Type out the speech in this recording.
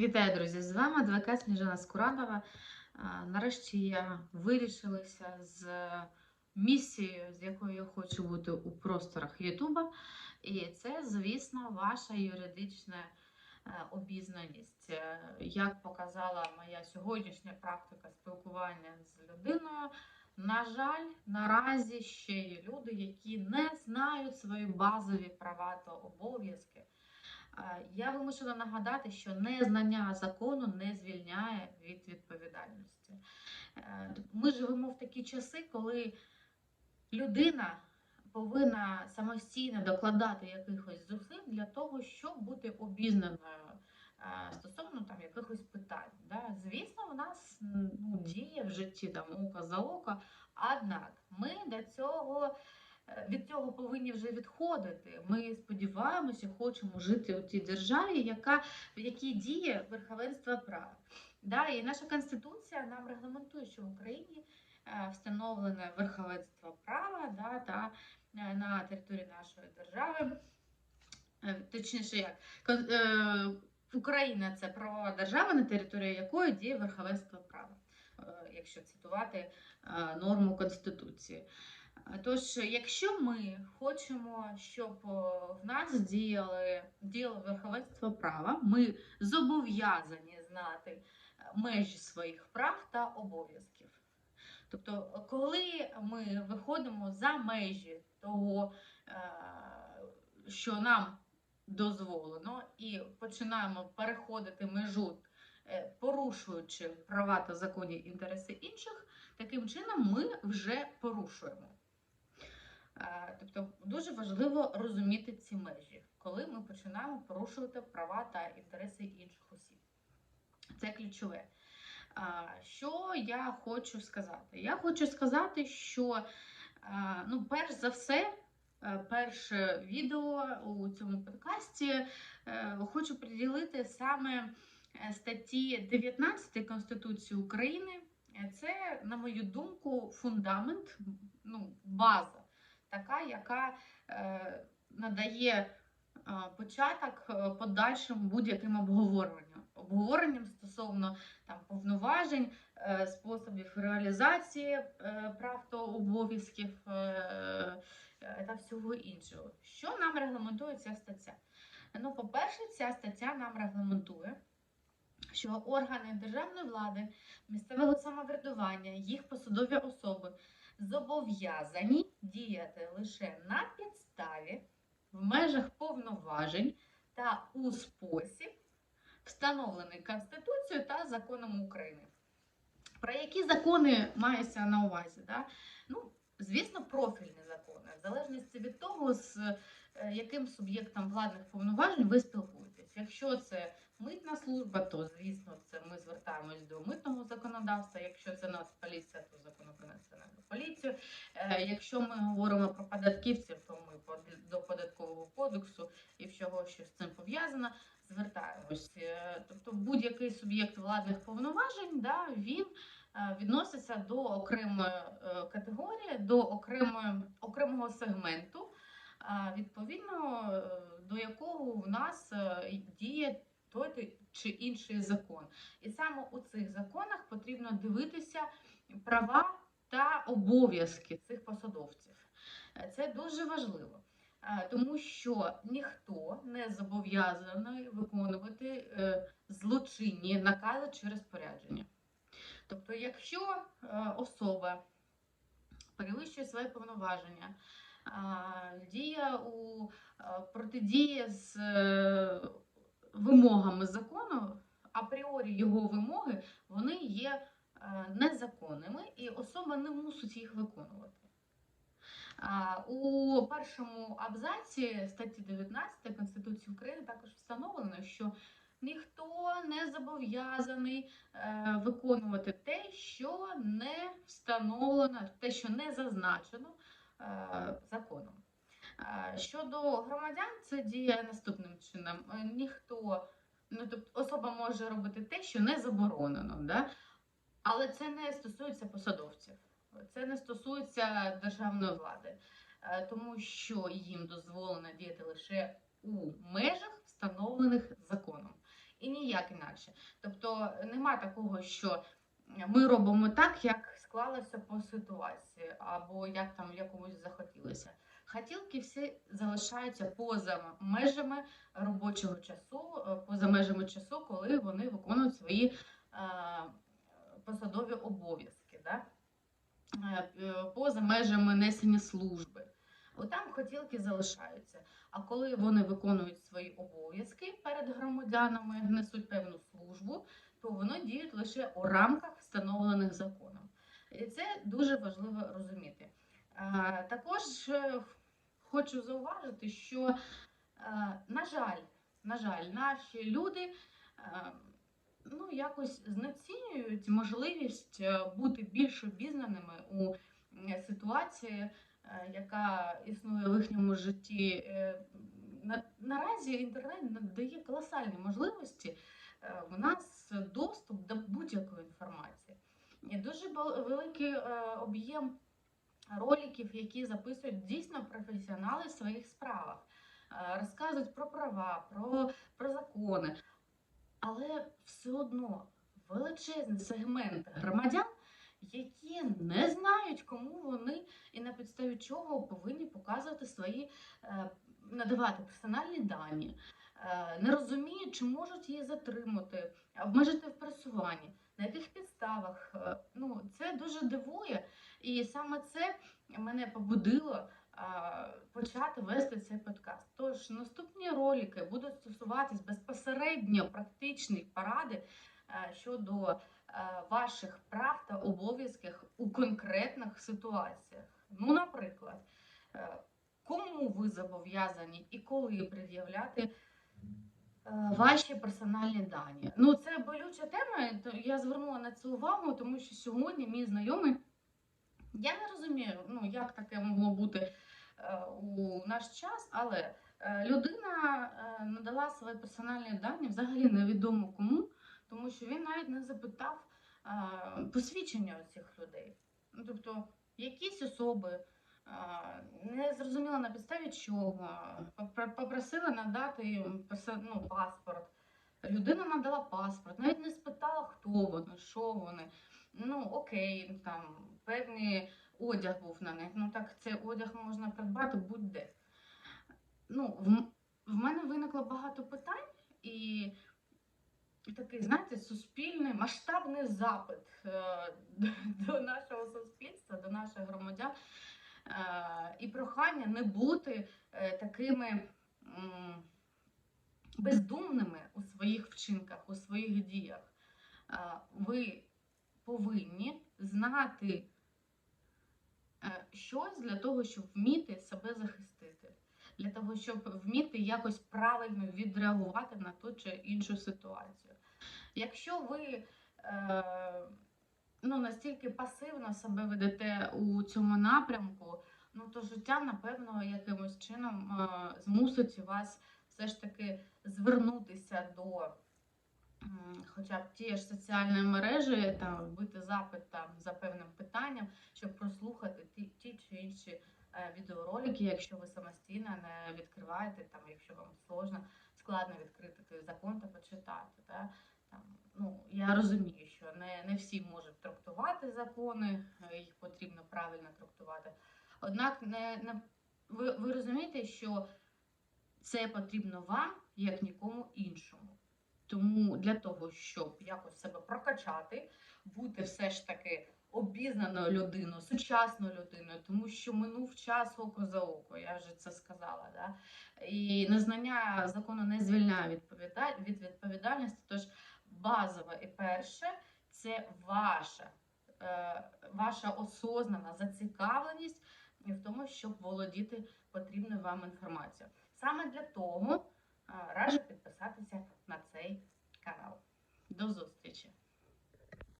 Вітаю, друзі! З вами адвокат Сніжана Скуранова. Нарешті я вирішилася з місією, з якою я хочу бути у просторах Ютуба. І це, звісно, ваша юридична е, обізнаність. Е, Як показала моя сьогоднішня практика спілкування з людиною, на жаль, наразі ще є люди, які не знають свої базові права та обов'язки. Я вимушена нагадати, що незнання закону не звільняє від відповідальності. Е, Ми живемо в такі часи, коли людина повинна самостійно докладати якихось зусиль для того, щоб бути обізнаною е, стосовно там якихось питань. Да? Звісно, в нас ну, діє в житті там око за око, однак ми до цього від цього повинні вже відходити. Ми сподіваємося, хочемо жити у тій державі, яка, в якій діє верховенство права. Да, і наша конституція нам регламентує, що в Україні е, встановлене верховенство права да, та е, на території нашої держави. Е, Точніше, як е, Україна це правова держава, на території якої діє верховенство права, е, якщо цитувати е, норму Конституції. Тож, якщо ми хочемо, щоб в нас діяли, діяло верховенство права, ми зобов'язані знати е, межі своїх прав та обов'язків. Тобто, коли ми виходимо за межі того, е, що нам дозволено, і починаємо переходити межу, е, порушуючи права та законні інтереси інших, таким чином ми вже порушуємо. Е, Тобто дуже важливо розуміти ці межі, коли ми починаємо порушувати права та інтереси інших осіб. Це ключове. Що я хочу сказати? Я хочу сказати, що ну, перш за все, е, перше відео у цьому подкасті е, хочу приділити саме е, статті 19 Конституції України. Е, Це, на мою думку, фундамент, ну, база, така, яка е, надає е, початок е, подальшим будь-яким обговоренням. Обговоренням стосовно там, повноважень, способів реалізації прав та обов'язків та всього іншого. Що нам регламентує ця стаття? Ну, по-перше, ця стаття нам регламентує, що органи державної влади, місцевого самоврядування, їх посадові особи зобов'язані діяти лише на підставі, в межах повноважень та у спосіб, встановлений Конституцією та законом України. Про які закони мається на увазі? Да? Ну, звісно, профільні закони, в залежності від того, з е, яким суб'єктом владних повноважень ви спілкуєтесь. Якщо це митна служба, то звісно, це ми звертаємось до митного законодавства. Якщо це Нацполіція, то закон про національну поліцію. Е, Якщо ми говоримо про податківців, то ми до податкового кодексу і всього, що з цим пов'язано, звертаємось. Е, Тобто будь-який суб'єкт владних повноважень, да, він е, відноситься до окремої категорії, до окремої, окремого сегменту, відповідно до якого в нас діє той чи інший закон. І саме у цих законах потрібно дивитися права та обов'язки цих посадовців. Це дуже важливо. Е, Тому що ніхто не зобов'язаний виконувати е, злочинні накази чи розпорядження. Тобто, якщо е, особа перевищує свої повноваження, діє у протидії з вимогами закону, апріорі його вимоги вони є е, незаконними, і особа не мусить їх виконувати. У першому абзаці статті 19 Конституції України також встановлено, що ніхто не зобов'язаний е, виконувати те, що не встановлено, те, що не зазначено е, законом. Е, Щодо громадян, це діє наступним чином. Е, Ніхто, ну тобто особа може робити те, що не заборонено, да? але це не стосується посадовців. Це не стосується державної влади, е, тому що їм дозволено діяти лише у межах, встановлених законом. і ніяк інакше. Тобто нема такого, що ми робимо так, як склалося по ситуації, або як там якомусь захотілося. Хотілки всі залишаються поза межами робочого часу, е, поза межами часу, коли вони виконують свої е, посадові обов'язки, да? Е, поза межами несення служби. Отам хотілки залишаються. А коли вони виконують свої обов'язки перед громадянами, несуть певну службу, то вони діють лише у рамках, встановлених законом. І це дуже важливо розуміти. Також хочу зауважити, що, е, на жаль, на жаль, наші люди е, ну, якось знецінюють можливість е, бути більш обізнаними у ситуації, яка існує в їхньому житті. Наразі інтернет надає колосальні можливості. В нас доступ до будь-якої інформації. І дуже великий об'єм роликів, які записують дійсно професіонали в своїх справах, Е, розказують про права, про, про закони. Але все одно величезний сегмент громадян, які не знають, кому вони і на підставі чого повинні показувати свої, е, надавати персональні дані, е, не розуміють, чи можуть її затримати, обмежити в пересуванні, на яких підставах. Ну, це дуже дивує, і саме це мене побудило почати вести цей подкаст. Тож наступні ролики будуть стосуватись безпосередньо практичної поради е, щодо е, ваших прав та обов'язків у конкретних ситуаціях. Ну, наприклад, е, кому ви зобов'язані і коли пред'являти ваші персональні дані. Ну, це болюча тема. Я звернула на це увагу, тому що сьогодні мій знайомий. Я не розумію, ну як таке могло бути е, у наш час, але е, людина е, надала свої персональні дані взагалі невідомо кому, тому що він навіть не запитав посвідчення цих людей. Ну, тобто, якісь особи не зрозуміло на підставі чого, попр- попросили надати їм ну, паспорт. Людина надала паспорт, навіть не спитала, хто вони, що вони. Ну, окей, там певний одяг був на них. Ну так цей одяг можна придбати будь-де. Ну, в, в мене виникло багато питань і такий, знаєте, суспільний масштабний запит е, до нашого суспільства, до наших громадян. Е, і прохання не бути е, такими м, бездумними у своїх вчинках, у своїх діях. Е, ви повинні знати е, щось для того, щоб вміти себе захистити, для того, щоб вміти якось правильно відреагувати на ту чи іншу ситуацію. Якщо ви е, ну, настільки пасивно себе ведете у цьому напрямку, ну то життя, напевно, якимось чином е, змусить вас все ж таки звернутися до хоча б тієї ж соціальної мережі, там вбити запит там за певним питанням, щоб прослухати ті, ті чи інші е, відеоролики, якщо ви самостійно не відкриваєте, там, якщо вам сложно, складно відкрити той закон та почитати. Да? Там, ну, я розумію, що не, не всі можуть трактувати закони, е, їх потрібно правильно трактувати. Однак не, не, ви, ви розумієте, що це потрібно вам, як нікому іншому. Тому для того, щоб якось себе прокачати, бути все ж таки обізнаною людиною, сучасною людиною, тому що минув час око за око, я вже це сказала. Да? І незнання закону не звільняє від відповідальності. Тож базове і перше це ваша, е, ваша осознана зацікавленість в тому, щоб володіти потрібною вам інформацією. Саме для того раджу підписатися на цей канал. До зустрічі!